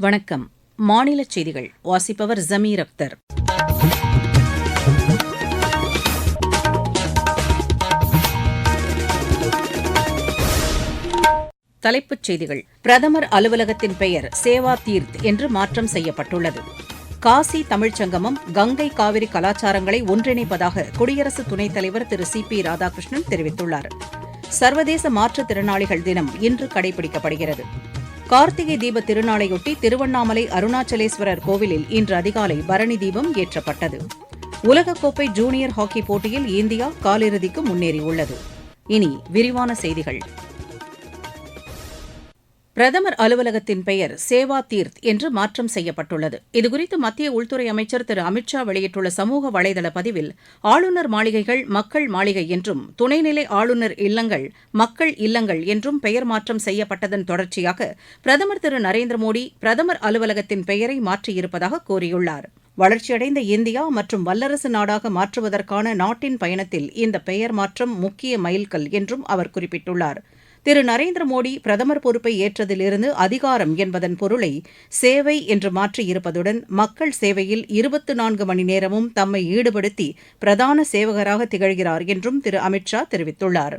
வணக்கம். மாநில செய்திகள். வாசிப்பவர் ஜமீர் அக்தர். தலைப்புச் செய்திகள். பிரதமர் அலுவலகத்தின் பெயர் சேவா தீர்த் என்று மாற்றம் செய்யப்பட்டுள்ளது. காசி தமிழ்ச் சங்கமம் கங்கை காவிரி கலாச்சாரங்களை ஒன்றிணைப்பதாக குடியரசு துணைத் தலைவர் திரு சி பி ராதாகிருஷ்ணன் தெரிவித்துள்ளார். சர்வதேச மாற்றுத்திறனாளிகள் தினம் இன்று கடைபிடிக்கப்படுகிறது. கார்த்திகை தீப திருநாளையொட்டி திருவண்ணாமலை அருணாச்சலேஸ்வரர் கோவிலில் இன்று அதிகாலை பரணி தீபம் ஏற்றப்பட்டது. உலகக்கோப்பை ஜூனியர் ஹாக்கி போட்டியில் இந்தியா காலிறுதிக்கு முன்னேறியுள்ளது. இனி விரிவான செய்திகள். பிரதமர் அலுவலகத்தின் பெயர் சேவா தீர்த் என்று மாற்றம் செய்யப்பட்டுள்ளது. இதுகுறித்து மத்திய உள்துறை அமைச்சர் திரு அமித் ஷா வெளியிட்டுள்ள சமூக வலைதள பதிவில் ஆளுநர் மாளிகைகள் மக்கள் மாளிகை என்றும் துணைநிலை ஆளுநர் இல்லங்கள் மக்கள் இல்லங்கள் என்றும் பெயர் மாற்றம் செய்யப்பட்டதன் தொடர்ச்சியாக பிரதமர் திரு நரேந்திர மோடி பிரதமர் அலுவலகத்தின் பெயரை மாற்றியிருப்பதாக கூறியுள்ளார். வளர்ச்சியடைந்த இந்தியா மற்றும் வல்லரசு நாடாக மாற்றுவதற்கான நாட்டின் பயணத்தில் இந்த பெயர் மாற்றம் முக்கிய மைல்கல் என்றும் அவர் குறிப்பிட்டுள்ளார். திரு நரேந்திர மோடி பிரதமர் பொறுப்பை ஏற்றதிலிருந்து அதிகாரம் என்பதன் பொருளை சேவை என்று மாற்றியிருப்பதுடன் மக்கள் சேவையில் இருபத்து நான்கு மணி நேரமும் தம்மை ஈடுபடுத்தி பிரதான சேவகராக திகழ்கிறார் என்றும் திரு அமித் ஷா தெரிவித்துள்ளார்.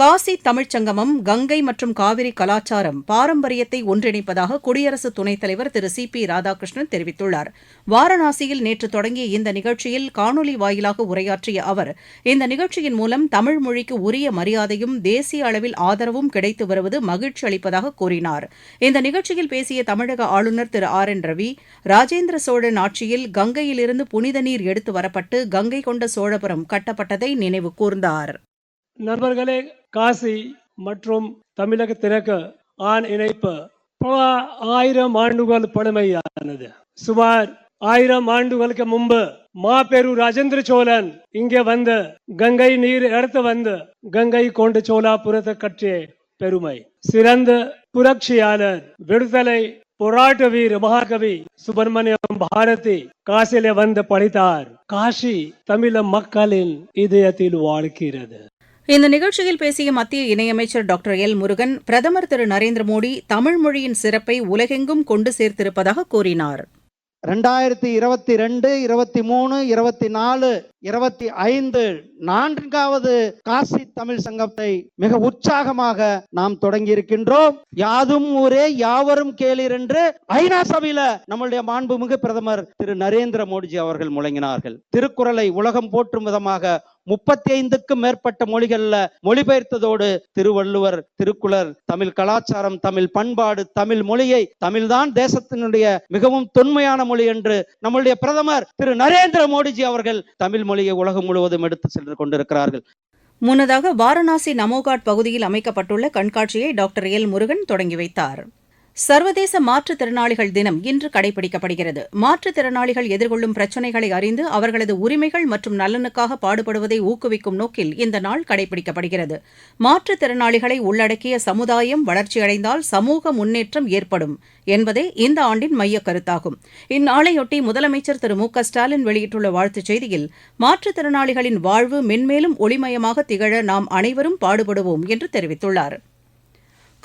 காசி தமிழ்ச் சங்கமம் கங்கை மற்றும் காவிரி கலாச்சாரம் பாரம்பரியத்தை ஒன்றிணைப்பதாக குடியரசு துணைத் தலைவர் திரு சி பி ராதாகிருஷ்ணன் தெரிவித்துள்ளார். வாரணாசியில் நேற்று தொடங்கிய இந்த நிகழ்ச்சியில் காணொலி வாயிலாக உரையாற்றிய அவர் இந்த நிகழ்ச்சியின் மூலம் தமிழ் மொழிக்கு உரிய மரியாதையும் தேசிய அளவில் ஆதரவும் கிடைத்து வருவது மகிழ்ச்சி அளிப்பதாக கூறினார். இந்த நிகழ்ச்சியில் பேசிய தமிழக ஆளுநர் திரு ஆர் என் ரவி ராஜேந்திர சோழன் ஆட்சியில் கங்கையிலிருந்து புனித நீர் எடுத்து வரப்பட்டு கங்கை கொண்ட சோழபுரம் கட்டப்பட்டதை நினைவு கூர்ந்தார். நண்பர்களே காசி மற்றும் தமிழகத்திற்கு ஆண் இணைப்பு பல ஆயிரம் ஆண்டுகள் பழமையானது. சுமார் ஆயிரம் ஆண்டுகளுக்கு முன்பு மாபெரு ராஜேந்திர சோழன் இங்கே வந்து கங்கை நீர் எடுத்து வந்து கங்கை கொண்டு சோலாபுரத்தை கற்றிய பெருமை. சிறந்த புரட்சியாளர் விடுதலை போராட்ட வீர மகாகவி சுப்பிரமணியம் பாரதி காசில வந்து படித்தார் காசி தமிழ மக்களின் இதயத்தில் வாழ்க்கிறது இந்த நிகழ்ச்சியில் பேசிய மத்திய இணையமைச்சர் டாக்டர் எல் முருகன் பிரதமர் திரு நரேந்திர மோடி தமிழ் மொழியின் சிறப்பை உலகெங்கும் கொண்டு சேர்த்திருப்பதாக கூறினார். ரெண்டாயிரத்தி இருபத்தி ரெண்டு இருபத்தி மூணு இருபத்தி நாலு இருபத்தி ஐந்து நான்காவது காசி தமிழ் சங்கத்தை மிக உற்சாகமாக நாம் தொடங்கி இருக்கின்றோம் யாதும் ஊரே யாவரும் கேளீர் என்று ஐநா சபையில நம்மளுடைய மாண்புமிகு பிரதமர் திரு நரேந்திர மோடிஜி அவர்கள் முழங்கினார்கள். திருக்குறளை உலகம் போற்றும் விதமாக முப்பத்தி ஐந்துக்கும் மேற்பட்ட மொழிகள்ல மொழிபெயர்த்ததோடு திருவள்ளுவர் திருக்குளர் தமிழ் கலாச்சாரம் தமிழ் பண்பாடு தமிழ் மொழியை தமிழ்தான் தேசத்தினுடைய மிகவும் தொன்மையான மொழி என்று நம்முடைய பிரதமர் திரு நரேந்திர மோடிஜி அவர்கள் தமிழ் மொழியை உலகம் முழுவதும் எடுத்து சென்று கொண்டிருக்கிறார்கள். முன்னதாக வாரணாசி நமோகாட் பகுதியில் அமைக்கப்பட்டுள்ள கண்காட்சியை டாக்டர் எல் முருகன் தொடங்கி வைத்தார். சர்வதேச மாற்றுத்திறனாளிகள் தினம் இன்று கடைபிடிக்கப்படுகிறது. மாற்றுத்திறனாளிகள் எதிர்கொள்ளும் பிரச்சினைகளை அறிந்து அவர்களது உரிமைகள் மற்றும் நலனுக்காக பாடுபடுவதை ஊக்குவிக்கும் நோக்கில் இந்த நாள் கடைபிடிக்கப்படுகிறது. மாற்றுத்திறனாளிகளை உள்ளடக்கிய சமுதாயம் வளர்ச்சியடைந்தால் சமூக முன்னேற்றம் ஏற்படும் என்பதே இந்த ஆண்டின் மையக் கருத்தாகும். இந்நாளையொட்டி முதலமைச்சர் திரு மு க ஸ்டாலின் வெளியிட்டுள்ள வாழ்த்துச் செய்தியில் மாற்றுத்திறனாளிகளின் வாழ்வு மென்மேலும் ஒளிமயமாக திகழ நாம் அனைவரும் பாடுபடுவோம் என்று தெரிவித்துள்ளார்.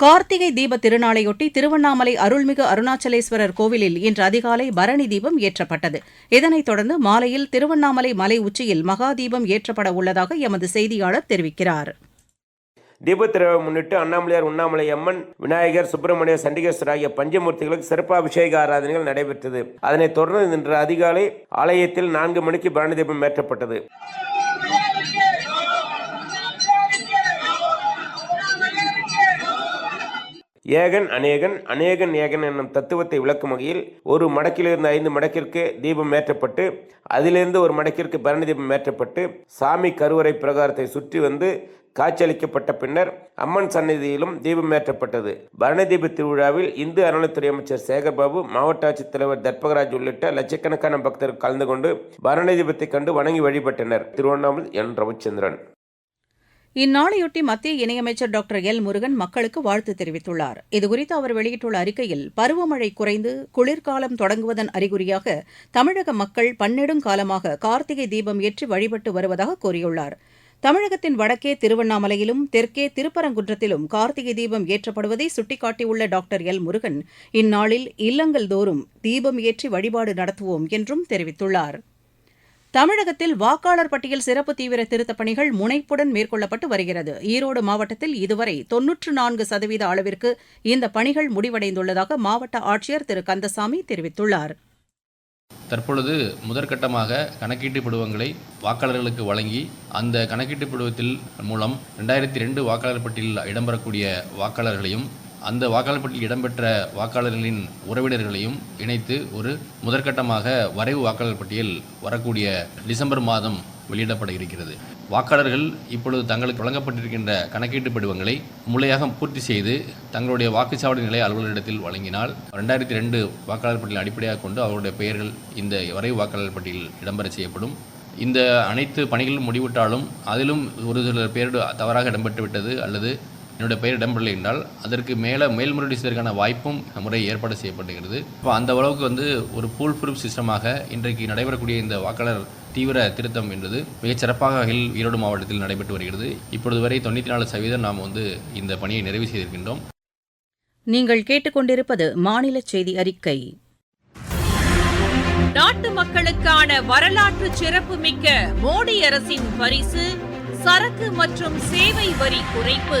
கார்த்திகை தீப திருநாளையொட்டி திருவண்ணாமலை அருள்மிகு அருணாச்சலேஸ்வரர் கோவிலில் இன்று அதிகாலை பரணி தீபம் ஏற்றப்பட்டது. இதனைத் தொடர்ந்து மாலையில் திருவண்ணாமலை மலை உச்சியில் மகா தீபம் ஏற்றப்பட உள்ளதாக எமது செய்தியாளர் தெரிவிக்கிறார். தீபத்திரவை முன்னிட்டு அண்ணாமலையார் உண்ணாமலை அம்மன் விநாயகர் சுப்பிரமணிய சண்டிகேஸ்வரர் ஆகிய பஞ்சமூர்த்திகளுக்கு சிறப்பு அபிஷேக ஆராதனைகள் நடைபெற்றது. அதனைத் தொடர்ந்து இன்று அதிகாலை ஆலயத்தில் நான்கு மணிக்கு பரணி தீபம் ஏற்றப்பட்டது. ஏகன் அநேகன் அநேகன் ஏகன் என்னும் தத்துவத்தை விளக்கும் வகையில் ஒரு மடக்கிலிருந்து ஐந்து மடக்கிற்கு தீபம் ஏற்றப்பட்டு அதிலிருந்து ஒரு மடக்கிற்கு பரணி தீபம் ஏற்றப்பட்டு சாமி கருவறை பிரகாரத்தை சுற்றி வந்து காட்சியளிக்கப்பட்ட பின்னர் அம்மன் சந்நிதியிலும் தீபம் ஏற்றப்பட்டது. பரணி தீப திருவிழாவில் இந்து அறநிலைத்துறை அமைச்சர் சேகர்பாபு மாவட்ட ஆட்சித்தலைவர் தர்பகராஜ் உள்ளிட்ட லட்சக்கணக்கான பக்தர்கள் கலந்து கொண்டு பரணி தீபத்தை கண்டு வணங்கி வழிபட்டனர். திருவண்ணாமலை என். ரவிச்சந்திரன். இந்நாளையொட்டி மத்திய இணையமைச்சர் டாக்டர் எல் முருகன் மக்களுக்கு வாழ்த்து தெரிவித்துள்ளார். இதுகுறித்து அவர் வெளியிட்டுள்ள அறிக்கையில் பருவமழை குறைந்து குளிர்காலம் தொடங்குவதன் அறிகுறியாக தமிழக மக்கள் பன்னெடுங்காலமாக கார்த்திகை தீபம் ஏற்றி வழிபட்டு வருவதாக கூறியுள்ளார். தமிழகத்தின் வடக்கே திருவண்ணாமலையிலும் தெற்கே திருப்பரங்குன்றத்திலும் கார்த்திகை தீபம் ஏற்றப்படுவதை சுட்டிக்காட்டியுள்ள டாக்டர் எல் முருகன் இந்நாளில் இல்லங்கள் தோறும் தீபம் ஏற்றி வழிபாடு நடத்துவோம் என்றும் தெரிவித்துள்ளார். தமிழகத்தில் வாக்காளர் பட்டியல் சிறப்பு தீவிர திருத்தப் பணிகள் முனைப்புடன் மேற்கொள்ளப்பட்டு வருகிறது. ஈரோடு மாவட்டத்தில் இதுவரை தொன்னூற்று நான்கு சதவீத அளவிற்கு இந்த பணிகள் முடிவடைந்துள்ளதாக மாவட்ட ஆட்சியர் திரு. கந்தசாமி தெரிவித்துள்ளார். தற்பொழுது முதற்கட்டமாக கணக்கீட்டு படிவங்களை வாக்காளர்களுக்கு வழங்கி அந்த கணக்கீட்டு படிவத்தில் மூலம் ரெண்டாயிரத்தி ரெண்டு வாக்காளர் பட்டியலில் இடம்பெறக்கூடிய வாக்காளர்களையும் அந்த வாக்காளர் பட்டியலில் இடம்பெற்ற வாக்காளர்களின் உறவினர்களையும் இணைத்து ஒரு முதற்கட்டமாக வரைவு வாக்காளர் பட்டியல் வரக்கூடிய டிசம்பர் மாதம் வெளியிடப்பட இருக்கிறது. வாக்காளர்கள் இப்பொழுது தங்களுக்கு வழங்கப்பட்டிருக்கின்ற கணக்கீட்டு படிவங்களை முறையாக பூர்த்தி செய்து தங்களுடைய வாக்குச்சாவடி நிலை அலுவலரிடத்தில் வழங்கினால் ரெண்டாயிரத்தி ரெண்டு வாக்காளர் பட்டியல் அடிப்படையாக கொண்டு அவருடைய பெயர்கள் இந்த வரைவு வாக்காளர் பட்டியலில் இடம்பெற செய்யப்படும். இந்த அனைத்து பணிகளும் முடிவிட்டாலும் அதிலும் ஒரு சில பேர் தவறாக இடம்பெற்று விட்டது அல்லது என்னுடைய பெயர் இடம்பெறவில்லை என்றால் அதற்கு மேலே மேல்முறையீடு செய்வதற்கான வாய்ப்பும் முறை ஏற்பாடு செய்யப்படுகிறது இப்போ அந்த அளவுக்கு வந்து ஒரு பூல் ப்ரூஃப் சிஸ்டமாக இன்றைக்கு நடைபெறக்கூடிய இந்த வாக்காளர் தீவிர திருத்தம் என்பது மிகச் சிறப்பாக வகையில் ஈரோடு மாவட்டத்தில் நடைபெற்று வருகிறது. இப்பொழுது வரை தொண்ணூற்றி நாலு சதவீதம் நாம் வந்து இந்த பணியை நிறைவு செய்திருக்கின்றோம். நீங்கள் கேட்டுக்கொண்டிருப்பது மாநில செய்தி அறிக்கை. நாட்டு மக்களுக்கான வரலாற்று சிறப்புமிக்க மோடி அரசின் பரிசு சரக்கு மற்றும் சேவை வரி குறைப்பு.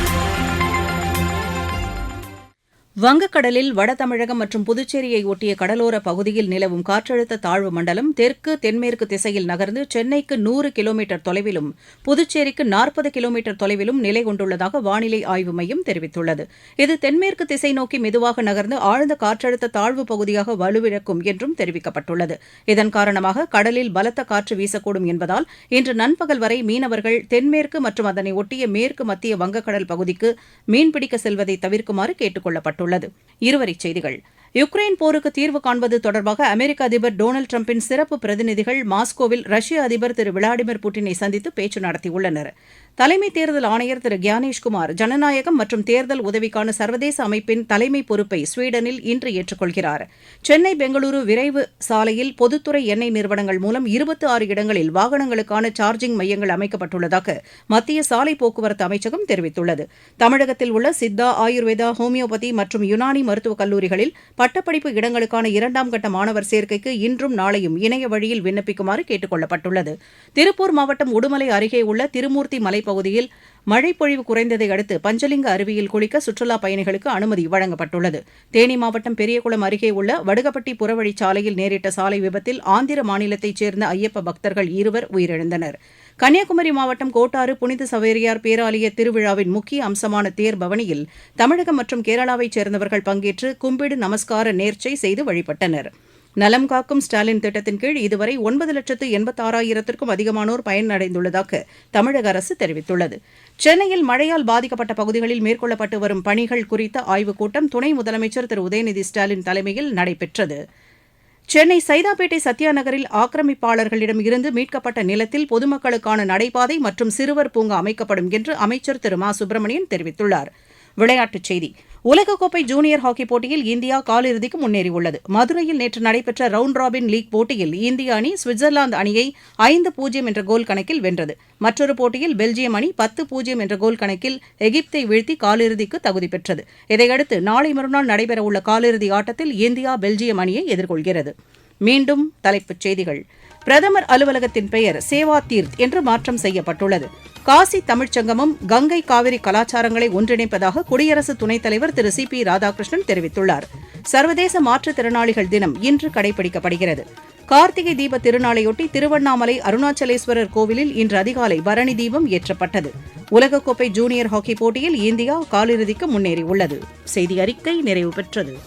வங்கக்கடலில் வட தமிழகம் மற்றும் புதுச்சேரியை ஒட்டிய கடலோர பகுதியில் நிலவும் காற்றழுத்த தாழ்வு மண்டலம் தெற்கு தென்மேற்கு திசையில் நகர்ந்து சென்னைக்கு நூறு கிலோமீட்டர் தொலைவிலும் புதுச்சேரிக்கு நாற்பது கிலோமீட்டர் தொலைவிலும் நிலை கொண்டுள்ளதாக வானிலை ஆய்வு மையம் தெரிவித்துள்ளது. இது தென்மேற்கு திசை நோக்கி மெதுவாக நகர்ந்து ஆழ்ந்த காற்றழுத்த தாழ்வு பகுதியாக வலுவிழக்கும் என்றும் தெரிவிக்கப்பட்டுள்ளது. இதன் காரணமாக கடலில் பலத்த காற்று வீசக்கூடும் என்பதால் இன்று நண்பகல் வரை மீனவர்கள் தென்மேற்கு மற்றும் அதனை ஒட்டிய மேற்கு மத்திய வங்கக்கடல் பகுதிக்கு மீன்பிடிக்க செல்வதை தவிர்க்குமாறு கேட்டுக் கொள்ளப்பட்டுள்ளது. இருவரிச் செய்திகள். யுக்ரைன் போருக்கு தீர்வு காண்பது தொடர்பாக அமெரிக்க அதிபர் டொனால்டு டிரம்பின் சிறப்பு பிரதிநிதிகள் மாஸ்கோவில் ரஷ்ய அதிபர் திரு விளாடிமிர் புட்டினை சந்தித்து பேச்சு நடத்தியுள்ளனர். தலைமை தேர்தல் ஆணையர் திரு கியானேஷ்குமார் ஜனநாயகம் மற்றும் தேர்தல் உதவிக்கான சர்வதேச அமைப்பின் தலைமை பொறுப்பை ஸ்வீடனில் இன்று ஏற்றுக்கொள்கிறார். சென்னை பெங்களூரு விரைவு சாலையில் பொதுத்துறை எண்ணெய் நிறுவனங்கள் மூலம் இருபத்தி ஆறு இடங்களில் வாகனங்களுக்கான சார்ஜிங் மையங்கள் அமைக்கப்பட்டுள்ளதாக மத்திய சாலை போக்குவரத்து அமைச்சகம் தெரிவித்துள்ளது. தமிழகத்தில் உள்ள சித்தா ஆயுர்வேதா ஹோமியோபதி மற்றும் யுனானி மருத்துவக் கல்லூரிகளில் பட்டப்படிப்பு இடங்களுக்கான இரண்டாம் கட்ட மாணவர் சேர்க்கைக்கு இன்றும் நாளையும் இணைய வழியில் விண்ணப்பிக்குமாறு கேட்டுக் கொள்ளப்பட்டுள்ளது திருப்பூர் மாவட்டம் உடுமலை அருகே உள்ள திருமூர்த்தி மலைப்பகுதியில் மழைப்பொழிவு குறைந்ததை அடுத்து பஞ்சலிங்க அருவியில் குளிக்க சுற்றுலாப் பயணிகளுக்கு அனுமதி வழங்கப்பட்டுள்ளது. தேனி மாவட்டம் பெரியகுளம் அருகே உள்ள வடுகப்பட்டி புறவழிச்சாலையில் நேரிட்ட சாலை விபத்தில் ஆந்திர மாநிலத்தைச் சேர்ந்த ஐயப்ப பக்தர்கள் இருவர் உயிரிழந்தனர். கன்னியாகுமரி மாவட்டம் கோட்டாறு புனித சவேரியார் பேராலய திருவிழாவின் முக்கிய அம்சமான தேர் பவனியில் தமிழகம் மற்றும் கேரளாவைச் சேர்ந்தவர்கள் பங்கேற்று கும்பிடு நமஸ்கார நேர்ச்சை செய்து வழிபட்டனர். நலம் காக்கும் ஸ்டாலின் திட்டத்தின் கீழ் இதுவரை ஒன்பது லட்சத்து எண்பத்தாறாயிரத்திற்கும் அதிகமானோர் பயனடைந்துள்ளதாக தமிழக அரசு தெரிவித்துள்ளது. சென்னையில் மழையால் பாதிக்கப்பட்ட பகுதிகளில் மேற்கொள்ளப்பட்டு வரும் பணிகள் குறித்த ஆய்வுக் கூட்டம் துணை முதலமைச்சர் திரு. உதயநிதி ஸ்டாலின் தலைமையில் நடைபெற்றது. சென்னை சைதாப்பேட்டை சத்யா நகரில் ஆக்கிரமிப்பாளர்களிடம் இருந்து மீட்கப்பட்ட நிலத்தில் பொதுமக்களுக்கான நடைபாதை மற்றும் சிறுவர் பூங்கா அமைக்கப்படும் என்று அமைச்சர் திரு மா சுப்பிரமணியன் தெரிவித்துள்ளார். விளையாட்டுச் செய்தி. உலகக்கோப்பை ஜூனியர் ஹாக்கி போட்டியில் இந்தியா காலிறுதிக்கு முன்னேறியுள்ளது. மதுரையில் நேற்று நடைபெற்ற ரவுண்ட் ராபின் லீக் போட்டியில் இந்திய அணி சுவிட்சர்லாந்து அணியை ஐந்து பூஜ்ஜியம் என்ற கோல் கணக்கில் வென்றது. மற்றொரு போட்டியில் பெல்ஜியம் அணி பத்து பூஜ்ஜியம் என்ற கோல் கணக்கில் எகிப்தை வீழ்த்தி காலிறுதிக்கு தகுதி பெற்றது. இதையடுத்து நாளை மறுநாள் நடைபெறவுள்ள காலிறுதி ஆட்டத்தில் இந்தியா பெல்ஜியம் அணியை எதிர்கொள்கிறது. மீண்டும் தலைப்புச் செய்திகள். பிரதமர் அலுவலகத்தின் பெயர் சேவா தீர்த் என்று மாற்றம் செய்யப்பட்டுள்ளது. காசி தமிழ்ச்சங்கமும் கங்கை காவிரி கலாச்சாரங்களை ஒன்றிணைப்பதாக குடியரசு துணைத் தலைவர் திரு சி பி ராதாகிருஷ்ணன் தெரிவித்துள்ளார். சர்வதேச மாற்றுத்திறனாளிகள் தினம் இன்று கடைபிடிக்கப்படுகிறது. கார்த்திகை தீப திருநாளையொட்டி திருவண்ணாமலை அருணாச்சலேஸ்வரர் கோவிலில் இன்று அதிகாலை பரணி தீபம் ஏற்றப்பட்டது. உலகக்கோப்பை ஜூனியர் ஹாக்கி போட்டியில் இந்தியா காலிறுதிக்கு முன்னேறியுள்ளது. செய்தி அறிக்கை நிறைவு பெற்றது.